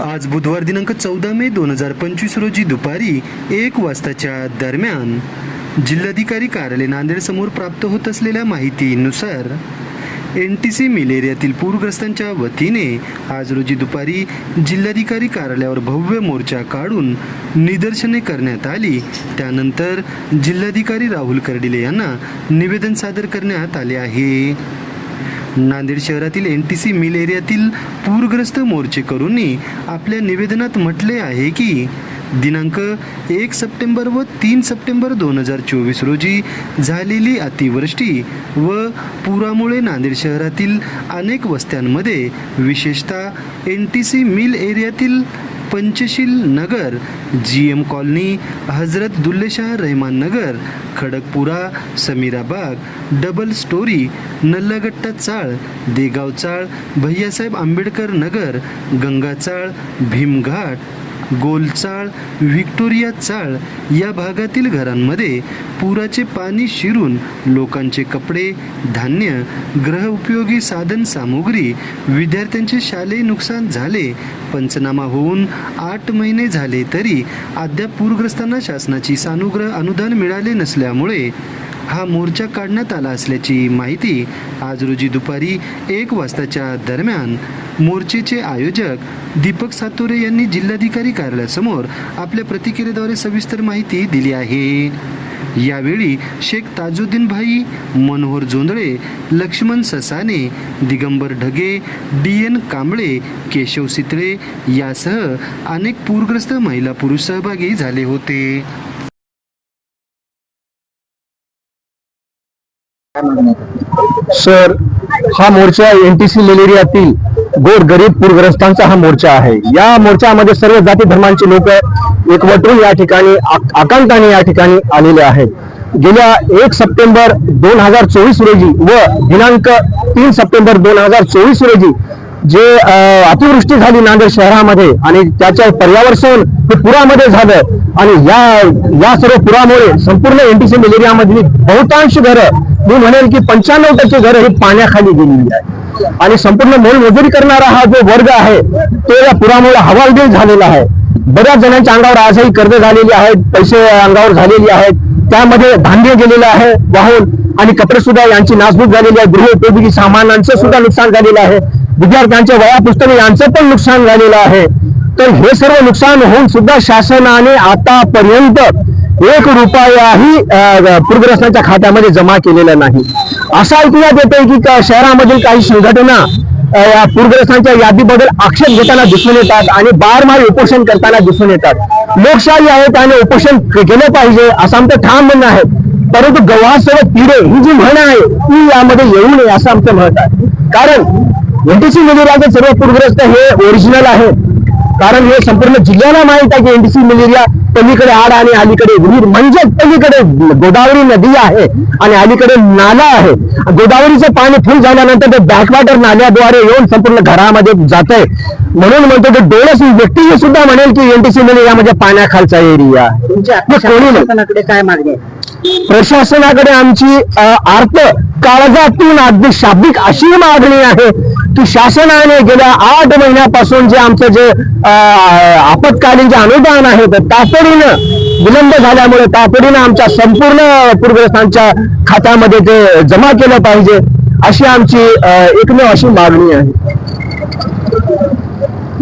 आज बुधवार दिनांक चौदा मे दोन हजार पंचवीस रोजी दुपारी एक वाजताच्या दरम्यान जिल्हाधिकारी कार्यालय नांदेडसमोर प्राप्त होत असलेल्या माहितीनुसार एन टी सी मिल एरियातील पूरग्रस्तांच्या वतीने आज रोजी दुपारी जिल्हाधिकारी कार्यालयावर भव्य मोर्चा काढून निदर्शने करण्यात आली. त्यानंतर जिल्हाधिकारी राहुल कर्डिले यांना निवेदन सादर करण्यात आले आहे. नांदेड शहरातील एन टी सी मिल एरियातील पूरग्रस्त मोर्चेकरूंनी आपल्या निवेदनात म्हटले आहे की दिनांक एक सप्टेंबर व तीन सप्टेंबर दोन हजार चोवीस रोजी झालेली अतिवृष्टी व पुरामुळे नांदेड शहरातील अनेक वस्त्यांमध्ये विशेषतः N T C mill एरियातील Panchsheel Nagar G M colony Hazrat Dulleshah Rahman Nagar Khadakpura Samirabag double storey Nallagatta chawl Degaon chawl Bhaiyasaheb Ambedkar नगर गंगा चाळ भीमघाट गोलचाळ व्हिक्टोरिया चाळ या भागातील घरांमध्ये पुराचे पाणी शिरून लोकांचे कपडे धान्य ग्रहउपयोगी साधन सामुग्री विद्यार्थ्यांचे शालेय नुकसान झाले पंचनामा होऊन आठ महिने झाले तरी अद्याप पूरग्रस्तांना शासनाची सानुग्रह अनुदान मिळाले नसल्यामुळे हा मोर्चा काढण्यात आला असल्याची माहिती आज रोजी दुपारी एक वाजताच्या दरम्यान मोर्चेचे आयोजक दीपक सातोरे यांनी जिल्हाधिकारी कार्यालयासमोर आपल्या प्रतिक्रियेद्वारे सविस्तर माहिती दिली आहे. यावेळी शेख ताजुद्दीन भाई मनोहर जोंधळे लक्ष्मण ससाने दिगंबर ढगे डी एन कांबळे केशव सितळे यासह अनेक पूरग्रस्त महिला पुरुष सहभागी झाले होते. सर हा मोर्चा एनटीसी मलेरियातील गोर गरीब पूरग्रस्तांचा हा मोर्चा आहे. या मोर्चामध्ये सर्व जाती धर्मांचे लोक एकवटून या ठिकाणी आकांताने या ठिकाणी आलेले आहेत. गेल्या एक सप्टेंबर दोन हजार चोवीस रोजी व दिनांक तीन सप्टेंबर दोन हजार चोवीस रोजी जे अतिवृष्टी झाली नांदेड शहरामध्ये आणि त्याच्या पर्यावरण हे पुरामध्ये झालं आणि या या सर्व पुरामुळे संपूर्ण एनटीसी मधली बहुतांश घरं मी म्हणेल की पंच्याण्णव टक्के घरं ही पाण्याखाली गेलेली आहे. आणि संपूर्ण मोलमजुरी करणारा हा जो वर्ग आहे तो या पुरामुळे हवालदिल झालेला आहे. बऱ्याच जणांच्या अंगावर आजही कर्ज झालेली आहेत पैसे अंगावर झालेली आहेत. त्यामध्ये धान्य गेलेलं आहे वाहून. आणि कपडे सुद्धा यांची नासधूस झालेली आहे. गृहोपयोगी सामानांचं सुद्धा नुकसान झालेलं आहे. विद्यार्थ्यांच्या वया पुस्तके यांचं पण नुकसान झालेलं आहे. तर हे सर्व नुकसान होऊन सुद्धा शासनाने आतापर्यंत एक रुपयाही पूरग्रस्तांच्या खात्यामध्ये जमा केलेला नाही. असा ऐकण्यात येतोय की का- शहरामधील काही संघटना या पूरग्रस्तांच्या यादीबद्दल आक्षेप घेताना दिसून येतात आणि बारमाही उपोषण करताना दिसून येतात. लोकशाही आहे त्याने उपोषण केलं पाहिजे असं आमचं ठाम म्हणणं आहे. परंतु गव्हासोबत पिढे ही जी म्हण आहे ती यामध्ये येऊ नये असं आमचं मत आहे. कारण एनटीसी मलेरियाचे सर्व पूरग्रस्त हे ओरिजिनल आहे. कारण हे संपूर्ण जिल्ह्याला माहीत आहे की एनटीसी मलेरिया पलीकडे आड आणि अलीकडे विहीर म्हणजे पलीकडे गोदावरी नदी आहे आणि अलीकडे नाला आहे गोदावरीचं पाणी फुल झाल्यानंतर ते बॅकवॉटर नाल्याद्वारे येऊन संपूर्ण घरामध्ये जात आहे म्हणून म्हणतो की डोळस व्यक्ती सुद्धा म्हणेल की एनटीसी म्हणजे पाण्याखालचा एरिया तुमच्या कोणी नाही. शासनाकडे काय मागणी? प्रशासनाकडे आमची आर्त काळजातून अगदी शाब्दिक अशी मागणी आहे की शासनाने गेल्या आठ महिन्यापासून जे आमचं जे आपत्कालीन जे अनुदान आहे ते तातडीनं विलंब झाल्यामुळे तातडीनं आमच्या संपूर्ण पूरग्रस्तांच्या खात्यामध्ये ते जमा केलं पाहिजे अशी आमची एकमेव अशी मागणी आहे.